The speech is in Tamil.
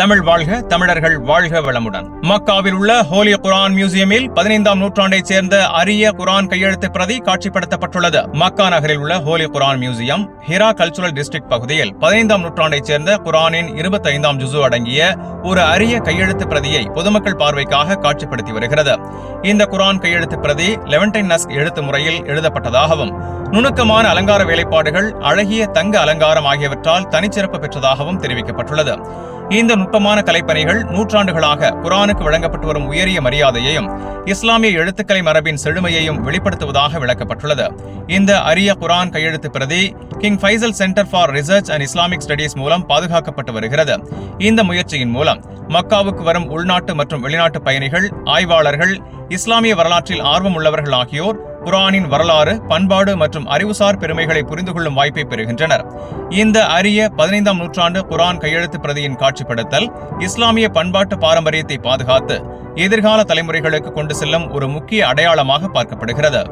தமிழ் வாழ்க தமிழர்கள் வாழ்க வளமுடன். மக்காவில் உள்ள ஹோலி குரான் மியூசியமில் பதினைந்தாம் நூற்றாண்டைச் சேர்ந்த அரிய குரான் கையெழுத்து பிரதி காட்சிப்படுத்தப்பட்டுள்ளது. மக்கா நகரில் உள்ள holy Quran museum Hira cultural district பகுதியில் பதினைந்தாம் நூற்றாண்டைச் சேர்ந்த குரானின் இருபத்தி ஐந்தாம் ஜுசு அடங்கிய ஒரு அரிய கையெழுத்து பிரதியை பொதுமக்கள் பார்வைக்காக காட்சிப்படுத்தி வருகிறது. இந்த குரான் கையெழுத்து பிரதி லெவன்டைன் நஸ்க் எழுத்து முறையில் எழுதப்பட்டதாகவும் நுணுக்கமான அலங்கார வேலைப்பாடுகள் அழகிய தங்க அலங்காரம் ஆகியவற்றால் தனிச்சிறப்பு பெற்றதாகவும் தெரிவிக்கப்பட்டுள்ளது. இந்த நுட்பமான கலைப்பணிகள் நூற்றாண்டுகளாக குரானுக்கு வழங்கப்பட்டு வரும் உயரிய மரியாதையையும் இஸ்லாமிய எழுத்துக்கலை மரபின் செழுமையையும் வெளிப்படுத்துவதாக விளக்கப்பட்டுள்ளது. இந்த அரிய குரான் கையெழுத்து பிரதி King Faisal Center for Research and Islamic Studies மூலம் பாதுகாக்கப்பட்டு வருகிறது. இந்த முயற்சியின் மூலம் மக்காவுக்கு வரும் உள்நாட்டு மற்றும் வெளிநாட்டு பயணிகள் ஆய்வாளர்கள் இஸ்லாமிய வரலாற்றில் ஆர்வம் உள்ளவர்கள் ஆகியோர் குரானின் வரலாறு பண்பாடு மற்றும் அறிவுசார் பெருமைகளை புரிந்து கொள்ளும் வாய்ப்பை பெறுகின்றனர். இந்த அரிய பதினைந்தாம் நூற்றாண்டு குரான் கையெழுத்து பிரதியின் காட்சிப்படுத்தல் இஸ்லாமிய பண்பாட்டு பாரம்பரியத்தை பாதுகாத்து எதிர்கால தலைமுறைகளுக்கு கொண்டு செல்லும் ஒரு முக்கிய அடையாளமாக பார்க்கப்படுகிறது.